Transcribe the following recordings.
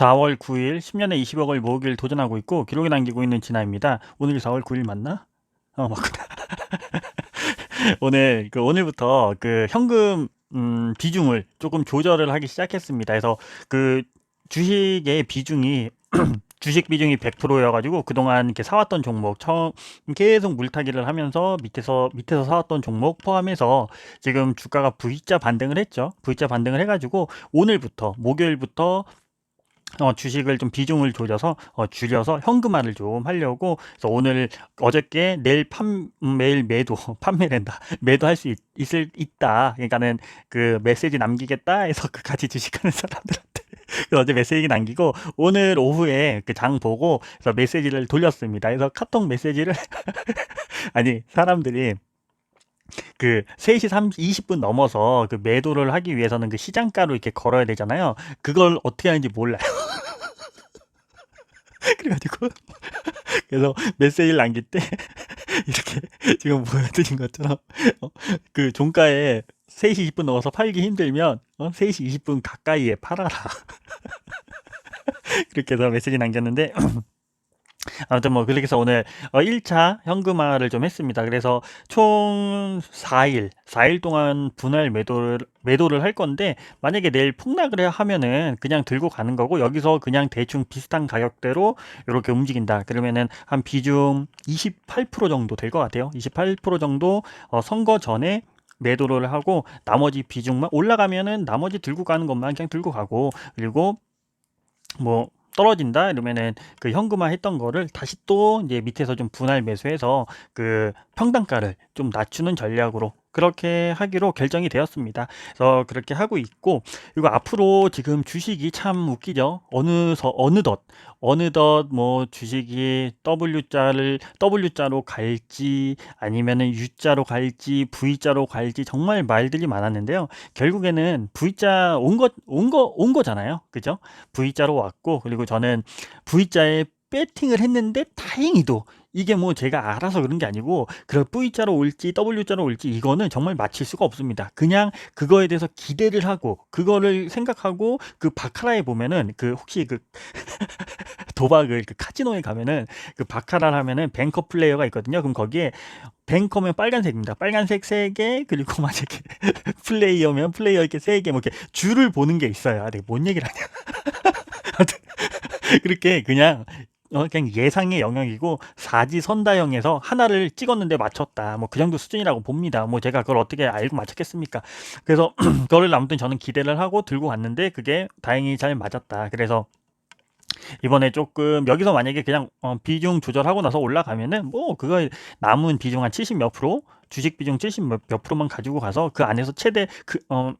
4월 9일 10년에 20억을 모으길 도전하고 있고 기록에 남기고 있는 진아입니다. 오늘이 4월 9일 맞나? 어 맞구나. 오늘 그 오늘부터 그 현금 음, 비중을 조금 조절을 하기 시작했습니다. 그래서 그 주식의 비중이 주식 비중이 100%여가지고 그동안 이렇게 사왔던 종목 처음 계속 물타기를 하면서 밑에서 밑에서 사왔던 종목 포함해서 지금 주가가 V자 반등을 했죠. V자 반등을 해가지고 오늘부터 목요일부터 어, 주식을 좀 비중을 조져서 어, 줄여서 현금화를 좀 하려고 그래서 오늘 어저께 내일 판 매일 매도 판매된다 매도 할 수 있을 있다 그러니까는 그 메시지 남기겠다 해서 그 같이 주식하는 사람들한테 그 어제 메시지 남기고 오늘 오후에 그 장 보고 그래서 메시지를 돌렸습니다. 그래서 카톡 메시지를 아니 사람들이 그 3시 30, 20분 넘어서 그 매도를 하기 위해서는 그 시장가로 이렇게 걸어야 되잖아요. 그걸 어떻게 하는지 몰라요. 그래가지고 그래서 메시지를 남길 때 이렇게 지금 보여드린 것처럼 어, 그 종가에 3시 20분 넘어서 팔기 힘들면 어, 3시 20분 가까이에 팔아라. 그렇게 해서 메시지 남겼는데 아무튼 뭐 그렇게 해서 오늘 어 1차 현금화를 좀 했습니다. 그래서 총 4일, 4일 동안 분할 매도를 매도를 할 건데 만약에 내일 폭락을 해- 하면은 그냥 들고 가는 거고 여기서 그냥 대충 비슷한 가격대로 이렇게 움직인다. 그러면은 한 비중 28% 정도 될 것 같아요. 28% 정도 어 선거 전에 매도를 하고 나머지 비중만 올라가면은 나머지 들고 가는 것만 그냥 들고 가고 그리고 뭐 떨어진다? 이러면은 그 현금화 했던 거를 다시 또 이제 밑에서 좀 분할 매수해서 그 평단가를 좀 낮추는 전략으로 그렇게 하기로 결정이 되었습니다. 그래서 그렇게 하고 있고 그리고 앞으로 지금 주식이 참 웃기죠. 어느서 어느덧 어느덧 뭐 주식이 W자를 W자로 갈지 아니면은 U자로 갈지 V자로 갈지 정말 말들이 많았는데요. 결국에는 V자 온거온거 온 거잖아요. 그죠? V자로 왔고 그리고 저는 V자에 배팅을 했는데 다행히도 이게 뭐 제가 알아서 그런 게 아니고 그런 V자로 올지 W자로 올지 이거는 정말 맞힐 수가 없습니다. 그냥 그거에 대해서 기대를 하고 그거를 생각하고 그 바카라에 보면은 그 혹시 그 도박을 그 카지노에 가면은 그 바카라를 하면은 뱅커 플레이어가 있거든요. 그럼 거기에 뱅커면 빨간색입니다. 빨간색 3개 그리고 만약에 플레이어면 플레이어 이렇게 3개 뭐 이렇게 줄을 보는 게 있어요. 아, 내가 뭔 얘기를 하냐. 그렇게 그냥 어, 그냥 예상의 영역이고 사지 선다형에서 하나를 찍었는데 맞췄다. 뭐 그 정도 수준이라고 봅니다. 뭐 제가 그걸 어떻게 알고 맞췄겠습니까? 그래서 그거를 아무튼 저는 기대를 하고 들고 갔는데 그게 다행히 잘 맞았다. 그래서 이번에 조금 여기서 만약에 그냥 어, 비중 조절하고 나서 올라가면은 뭐 그거 남은 비중 한 70 몇 프로 주식 비중 70 몇, 몇 프로만 가지고 가서 그 안에서 최대 그 어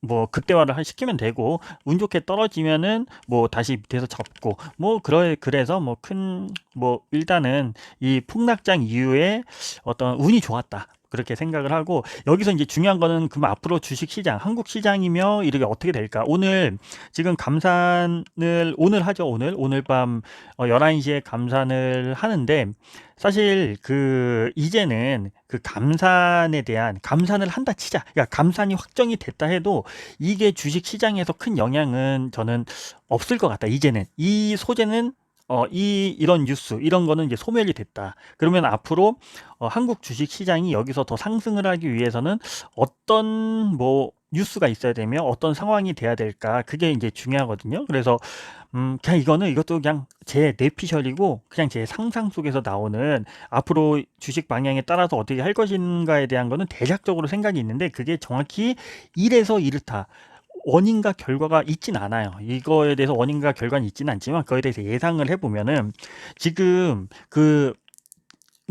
뭐 극대화를 하- 시키면 되고 운 좋게 떨어지면은 뭐 다시 밑에서 잡고 뭐 그래 그래서 뭐큰뭐 일단은 이 폭락장 이후에 어떤 운이 좋았다. 그렇게 생각을 하고 여기서 이제 중요한 거는 그럼 앞으로 주식 시장, 한국 시장이며 이렇게 어떻게 될까? 오늘 지금 감산을 오늘 하죠. 오늘 오늘 밤 어, 11시에 감산을 하는데 사실 그 이제는 그 감산에 대한 감산을 한다 치자. 그러니까 감산이 확정이 됐다 해도 이게 주식 시장에서 큰 영향은 저는 없을 것 같다. 이제는 이 소재는 어, 이, 이런 뉴스, 이런 거는 이제 소멸이 됐다. 그러면 앞으로 어, 한국 주식 시장이 여기서 더 상승을 하기 위해서는 어떤 뭐 뉴스가 있어야 되며 어떤 상황이 돼야 될까 그게 이제 중요하거든요. 그래서 음 그냥 이거는 이것도 그냥 제 뇌피셜이고 그냥 제 상상 속에서 나오는 앞으로 주식 방향에 따라서 어떻게 할 것인가에 대한 거는 대략적으로 생각이 있는데 그게 정확히 이래서 이렇다. 원인과 결과가 있진 않아요. 이거에 대해서 원인과 결과는 있지는 않지만 그거에 대해서 예상을 해보면은 지금 그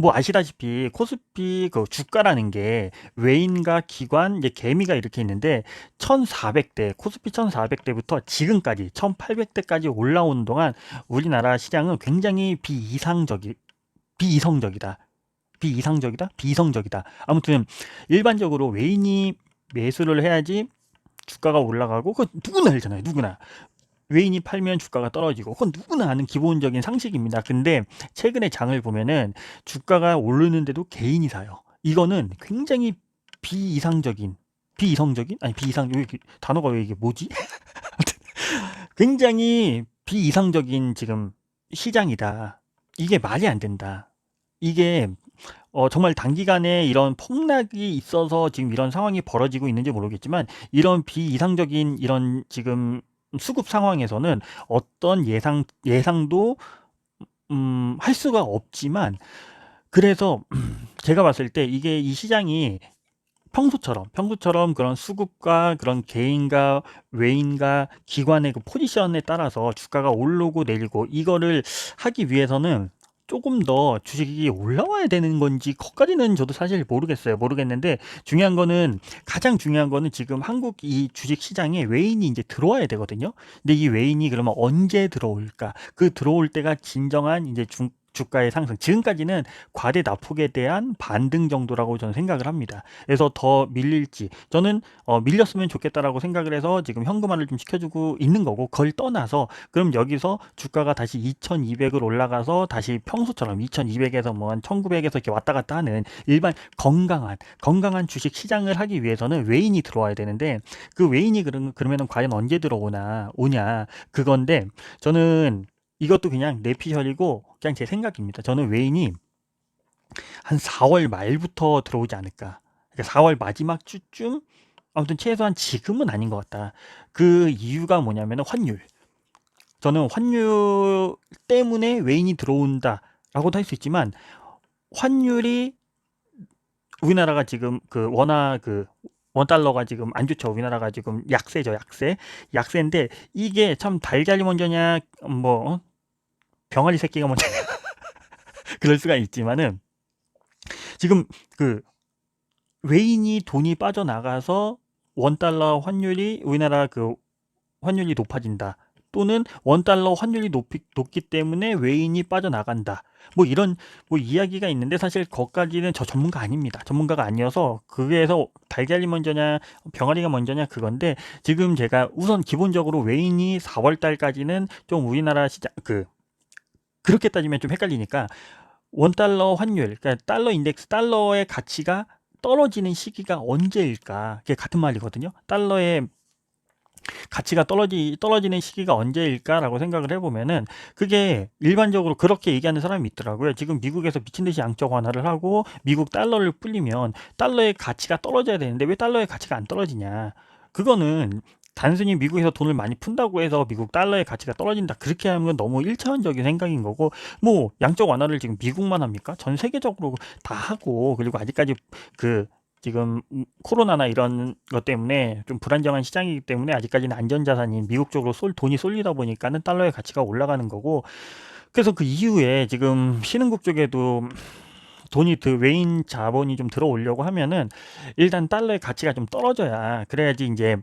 뭐 아시다시피 코스피 그 주가라는 게 외인과 기관, 이제 개미가 이렇게 있는데 1,400대, 코스피 1,400대부터 지금까지 1,800대까지 올라오는 동안 우리나라 시장은 굉장히 비이상적이 비이성적이다. 비이상적이다? 비이성적이다. 아무튼 일반적으로 외인이 매수를 해야지 주가가 올라가고 그 누구나 알잖아요. 누구나. 외인이 팔면 주가가 떨어지고 그건 누구나 아는 기본적인 상식입니다. 근데 최근에 장을 보면은 주가가 오르는데도 개인이 사요. 이거는 굉장히 비이상적인 비이성적인 아니 비이상 여기 단어가 왜 이게 뭐지? 굉장히 비이상적인 지금 시장이다. 이게 말이 안 된다. 이게 어 정말 단기간에 이런 폭락이 있어서 지금 이런 상황이 벌어지고 있는지 모르겠지만 이런 비이상적인 이런 지금 수급 상황에서는 어떤 예상 예상도 음 할 수가 없지만 그래서 제가 봤을 때 이게 이 시장이 평소처럼 평소처럼 그런 수급과 그런 개인과 외인과 기관의 그 포지션에 따라서 주가가 오르고 내리고 이거를 하기 위해서는 조금 더 주식이 올라와야 되는 건지 거기까지는 저도 사실 모르겠어요. 모르겠는데 중요한 거는 가장 중요한 거는 지금 한국 이 주식 시장에 외인이 이제 들어와야 되거든요. 근데 이 외인이 그러면 언제 들어올까? 그 들어올 때가 진정한 이제 중 주가의 상승. 지금까지는 과대 낙폭에 대한 반등 정도라고 저는 생각을 합니다. 그래서 더 밀릴지 저는 어, 밀렸으면 좋겠다라고 생각을 해서 지금 현금화를 좀 시켜주고 있는 거고 그걸 떠나서 그럼 여기서 주가가 다시 2,200을 올라가서 다시 평소처럼 2,200에서 뭐 한 1,900에서 이렇게 왔다 갔다 하는 일반 건강한 건강한 주식 시장을 하기 위해서는 외인이 들어와야 되는데 그 외인이 그러, 그러면은 과연 언제 들어오나 오냐 그건데 저는 이것도 그냥 내피셜이고 그냥 제 생각입니다. 저는 외인이 한 4월 말부터 들어오지 않을까. 그러니까 4월 마지막 주쯤 아무튼 최소한 지금은 아닌 것 같다. 그 이유가 뭐냐면 환율. 저는 환율 때문에 외인이 들어온다라고도 할 수 있지만 환율이 우리나라가 지금 그 워낙 그 원달러가 지금 안 좋죠. 우리나라가 지금 약세죠, 약세. 약세인데 이게 참 달걀이 먼저냐, 뭐 어? 병아리 새끼가 먼저냐 그럴 수가 있지만은 지금 그 외인이 돈이 빠져나가서 원 달러 환율이 우리나라 그 환율이 높아진다. 또는 원 달러 환율이 높이, 높기 때문에 외인이 빠져나간다. 뭐 이런 뭐 이야기가 있는데 사실 거기까지는 저 전문가 아닙니다. 전문가가 아니어서 그게서 달걀이 먼저냐 병아리가 먼저냐 그건데 지금 제가 우선 기본적으로 외인이 4월 달까지는 좀 우리나라 시장 그 그렇게 따지면 좀 헷갈리니까 원달러 환율 그러니까 달러 인덱스 달러의 가치가 떨어지는 시기가 언제일까? 그게 같은 말이거든요. 달러의 가치가 떨어지 떨어지는 시기가 언제일까라고 생각을 해보면은 그게 일반적으로 그렇게 얘기하는 사람이 있더라고요. 지금 미국에서 미친 듯이 양적 완화를 하고 미국 달러를 불리면 달러의 가치가 떨어져야 되는데 왜 달러의 가치가 안 떨어지냐? 그거는 단순히 미국에서 돈을 많이 푼다고 해서 미국 달러의 가치가 떨어진다 그렇게 하면 너무 일차원적인 생각인 거고 뭐 양적 완화를 지금 미국만 합니까? 전 세계적으로 다 하고 그리고 아직까지 그 지금 코로나나 이런 것 때문에 좀 불안정한 시장이기 때문에 아직까지는 안전자산인 미국 쪽으로 쏠 돈이 쏠리다 보니까는 달러의 가치가 올라가는 거고 그래서 그 이후에 지금 신흥국 쪽에도 돈이 그 외인 자본이 좀 들어오려고 하면은 일단 달러의 가치가 좀 떨어져야 그래야지 이제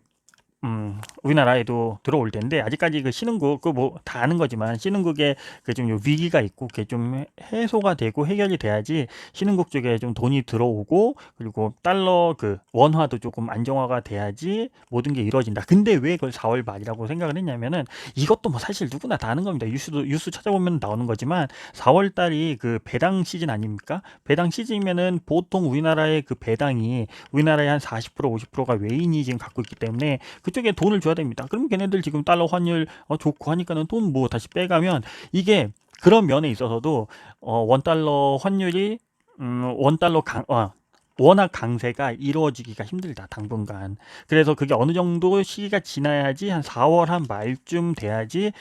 음, 우리나라에도 들어올 텐데 아직까지 그 신흥국 그 뭐 다 아는 거지만 신흥국에 그 좀 위기가 있고 그게 좀 해소가 되고 해결이 돼야지 신흥국 쪽에 좀 돈이 들어오고 그리고 달러 그 원화도 조금 안정화가 돼야지 모든 게 이루어진다. 근데 왜 그걸 4월 말이라고 생각을 했냐면은 이것도 뭐 사실 누구나 다 아는 겁니다. 뉴스도 뉴스 찾아보면 나오는 거지만 4월 달이 그 배당 시즌 아닙니까? 배당 시즌이면은 보통 우리나라의 그 배당이 우리나라의 한 40% 50%가 외인이 지금 갖고 있기 때문에 그쪽에 돈을 줘야 됩니다. 그럼 걔네들 지금 달러 환율 어, 좋고 하니까는 돈 뭐 다시 빼가면 이게 그런 면에 있어서도 어, 원 달러 환율이 음, 원 달러 강 어, 워낙 강세가 이루어지기가 힘들다 당분간 그래서 그게 어느 정도 시기가 지나야지 한 4월 한 말쯤 돼야지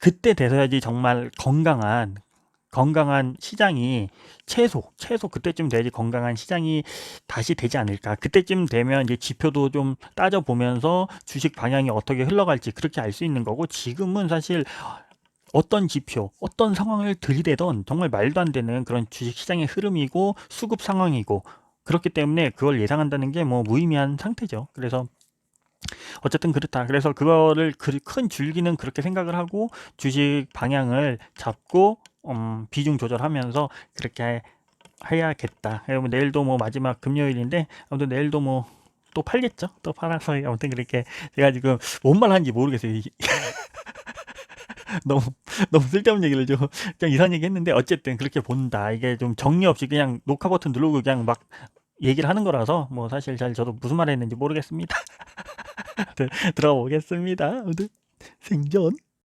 그때 돼서야지 정말 건강한 건강한 시장이 최소 최소 그때쯤 돼야지 건강한 시장이 다시 되지 않을까 그때쯤 되면 이제 지표도 좀 따져 보면서 주식 방향이 어떻게 흘러갈지 그렇게 알 수 있는 거고 지금은 사실 어떤 지표, 어떤 상황을 들이대던 정말 말도 안 되는 그런 주식 시장의 흐름이고 수급 상황이고 그렇기 때문에 그걸 예상한다는 게 뭐 무의미한 상태죠. 그래서 어쨌든 그렇다. 그래서 그거를 큰 줄기는 그렇게 생각을 하고 주식 방향을 잡고 음, 비중 조절하면서 그렇게 해야겠다. 여러분 내일도 뭐 마지막 금요일인데 아무튼 내일도 뭐 또 팔겠죠. 또 팔아서 아무튼 그렇게 제가 지금 뭔 말 하는지 모르겠어요. 너무 너무 쓸데없는 얘기를 좀 그냥 이상한 얘기 했는데 어쨌든 그렇게 본다. 이게 좀 정리 없이 그냥 녹화 버튼 누르고 그냥 막 얘기를 하는 거라서 뭐 사실 잘 저도 무슨 말 했는지 모르겠습니다. 네, 들어가 보겠습니다. 생전